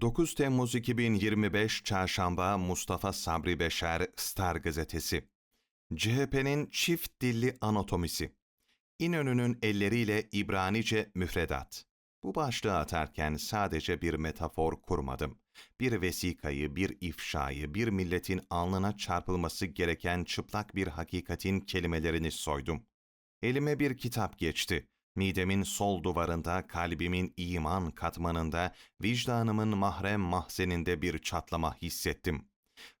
9 Temmuz 2025 Çarşamba Mustafa Sabri Beşer Star Gazetesi CHP'nin çift dilli anatomisi İnönü'nün elleriyle İbranice müfredat Bu başlığı atarken sadece bir metafor kurmadım. Bir vesikayı, bir ifşayı, bir milletin alnına çarpılması gereken çıplak bir hakikatin kelimelerini soydum. Elime bir kitap geçti. Midemin sol duvarında, kalbimin iman katmanında, vicdanımın mahrem mahzeninde bir çatlama hissettim.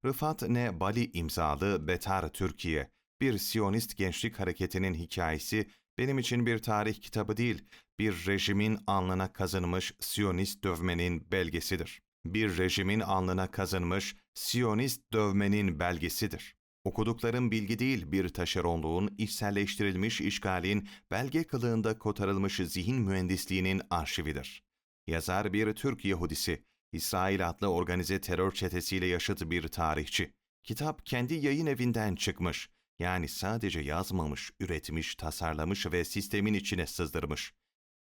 Rıfat Ne Bali imzalı Betar Türkiye, bir Siyonist gençlik hareketinin hikayesi benim için bir tarih kitabı değil, bir rejimin alnına kazınmış Siyonist dövmenin belgesidir. Bir rejimin alnına kazınmış Siyonist dövmenin belgesidir. Okuduklarım bilgi değil, bir taşeronluğun, içselleştirilmiş işgalin, belge kılığında kotarılmış zihin mühendisliğinin arşividir. Yazar bir Türk Yahudisi, İsrail adlı organize terör çetesiyle yaşıt bir tarihçi. Kitap kendi yayın evinden çıkmış. Yani sadece yazmamış, üretmiş, tasarlamış ve sistemin içine sızdırmış.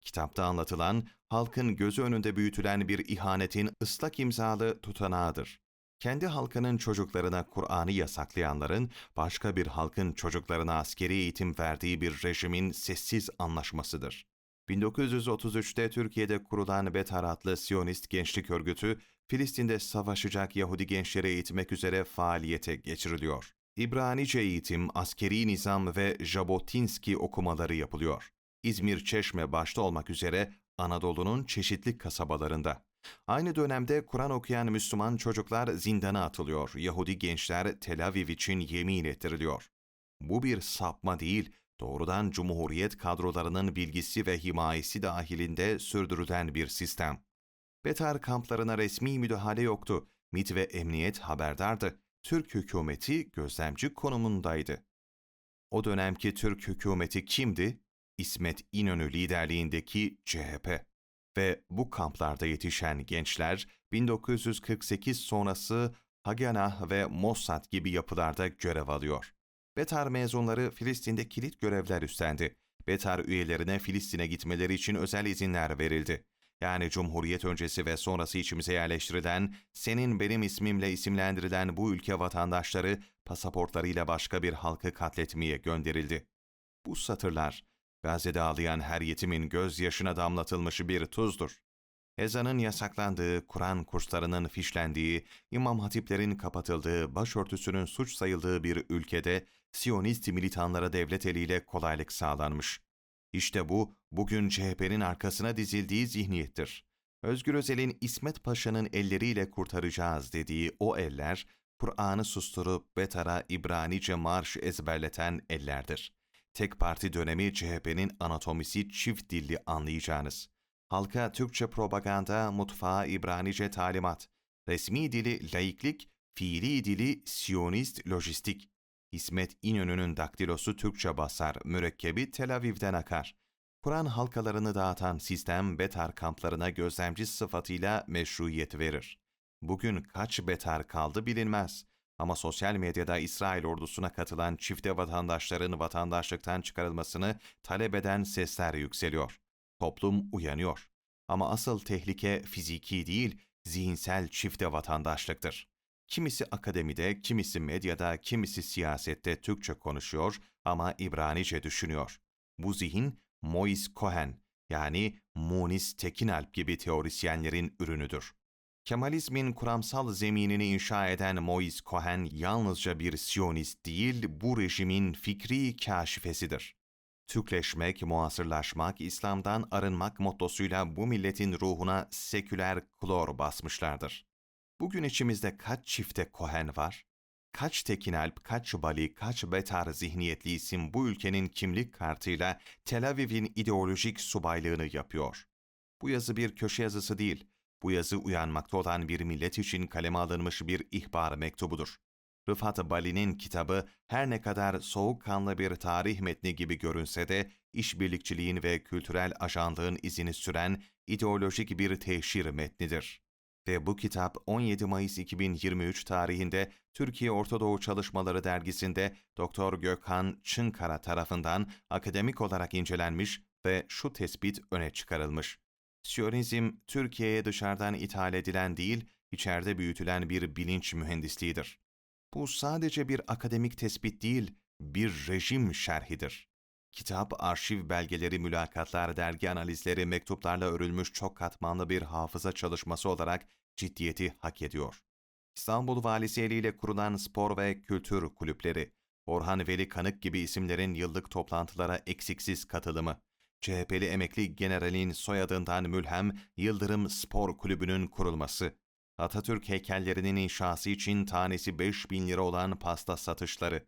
Kitapta anlatılan, halkın gözü önünde büyütülen bir ihanetin ıslak imzalı tutanağıdır kendi halkının çocuklarına Kur'an'ı yasaklayanların başka bir halkın çocuklarına askeri eğitim verdiği bir rejimin sessiz anlaşmasıdır. 1933'te Türkiye'de kurulan Betar adlı Siyonist gençlik örgütü, Filistin'de savaşacak Yahudi gençleri eğitmek üzere faaliyete geçiriliyor. İbranice eğitim, askeri nizam ve Jabotinski okumaları yapılıyor. İzmir, Çeşme başta olmak üzere Anadolu'nun çeşitli kasabalarında. Aynı dönemde Kur'an okuyan Müslüman çocuklar zindana atılıyor. Yahudi gençler Tel Aviv için yemin ettiriliyor. Bu bir sapma değil, doğrudan Cumhuriyet kadrolarının bilgisi ve himayesi dahilinde sürdürülen bir sistem. Betar kamplarına resmi müdahale yoktu. MİT ve emniyet haberdardı. Türk hükümeti gözlemci konumundaydı. O dönemki Türk hükümeti kimdi? İsmet İnönü liderliğindeki CHP ve bu kamplarda yetişen gençler 1948 sonrası Haganah ve Mossad gibi yapılarda görev alıyor. Betar mezunları Filistin'de kilit görevler üstlendi. Betar üyelerine Filistin'e gitmeleri için özel izinler verildi. Yani Cumhuriyet öncesi ve sonrası içimize yerleştirilen, senin benim ismimle isimlendirilen bu ülke vatandaşları pasaportlarıyla başka bir halkı katletmeye gönderildi. Bu satırlar Gazze'de ağlayan her yetimin gözyaşına damlatılmış bir tuzdur. Ezanın yasaklandığı, Kur'an kurslarının fişlendiği, imam hatiplerin kapatıldığı, başörtüsünün suç sayıldığı bir ülkede Siyonist militanlara devlet eliyle kolaylık sağlanmış. İşte bu, bugün CHP'nin arkasına dizildiği zihniyettir. Özgür Özel'in İsmet Paşa'nın elleriyle kurtaracağız dediği o eller, Kur'an'ı susturup Betar'a İbranice marş ezberleten ellerdir. Tek parti dönemi CHP'nin anatomisi çift dilli anlayacağınız. Halka Türkçe propaganda, mutfağa İbranice talimat. Resmi dili laiklik, fiili dili siyonist lojistik. İsmet İnönü'nün daktilosu Türkçe basar, mürekkebi Tel Aviv'den akar. Kur'an halkalarını dağıtan sistem betar kamplarına gözlemci sıfatıyla meşruiyet verir. Bugün kaç betar kaldı bilinmez. Ama sosyal medyada İsrail ordusuna katılan çifte vatandaşların vatandaşlıktan çıkarılmasını talep eden sesler yükseliyor. Toplum uyanıyor. Ama asıl tehlike fiziki değil, zihinsel çifte vatandaşlıktır. Kimisi akademide, kimisi medyada, kimisi siyasette Türkçe konuşuyor ama İbranice düşünüyor. Bu zihin Mois Cohen yani Munis Tekinalp gibi teorisyenlerin ürünüdür. Kemalizmin kuramsal zeminini inşa eden Moise Cohen yalnızca bir Siyonist değil, bu rejimin fikri kaşifesidir. Türkleşmek, muasırlaşmak, İslam'dan arınmak mottosuyla bu milletin ruhuna seküler klor basmışlardır. Bugün içimizde kaç çifte Cohen var? Kaç Tekinalp, kaç Bali, kaç Betar zihniyetli isim bu ülkenin kimlik kartıyla Tel Aviv'in ideolojik subaylığını yapıyor? Bu yazı bir köşe yazısı değil, bu yazı uyanmakta olan bir millet için kaleme alınmış bir ihbar mektubudur. Rıfat Bali'nin kitabı her ne kadar soğukkanlı bir tarih metni gibi görünse de işbirlikçiliğin ve kültürel ajanlığın izini süren ideolojik bir teşhir metnidir. Ve bu kitap 17 Mayıs 2023 tarihinde Türkiye Ortadoğu Çalışmaları dergisinde Doktor Gökhan Çınkara tarafından akademik olarak incelenmiş ve şu tespit öne çıkarılmış. Siyonizm, Türkiye'ye dışarıdan ithal edilen değil, içeride büyütülen bir bilinç mühendisliğidir. Bu sadece bir akademik tespit değil, bir rejim şerhidir. Kitap, arşiv belgeleri, mülakatlar, dergi analizleri, mektuplarla örülmüş çok katmanlı bir hafıza çalışması olarak ciddiyeti hak ediyor. İstanbul Valisi eliyle kurulan spor ve kültür kulüpleri, Orhan Veli Kanık gibi isimlerin yıllık toplantılara eksiksiz katılımı, CHP'li emekli generalin soyadından mülhem Yıldırım Spor Kulübü'nün kurulması, Atatürk heykellerinin inşası için tanesi 5 bin lira olan pasta satışları,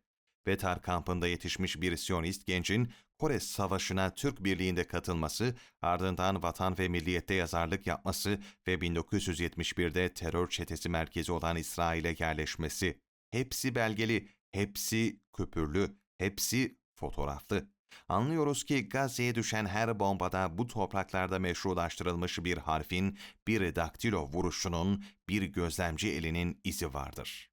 Betar kampında yetişmiş bir Siyonist gencin Kore Savaşı'na Türk Birliği'nde katılması, ardından Vatan ve Milliyet'te yazarlık yapması ve 1971'de terör çetesi merkezi olan İsrail'e yerleşmesi. Hepsi belgeli, hepsi küpürlü, hepsi fotoğraflı. Anlıyoruz ki Gazze'ye düşen her bombada bu topraklarda meşrulaştırılmış bir harfin, bir daktilo vuruşunun, bir gözlemci elinin izi vardır.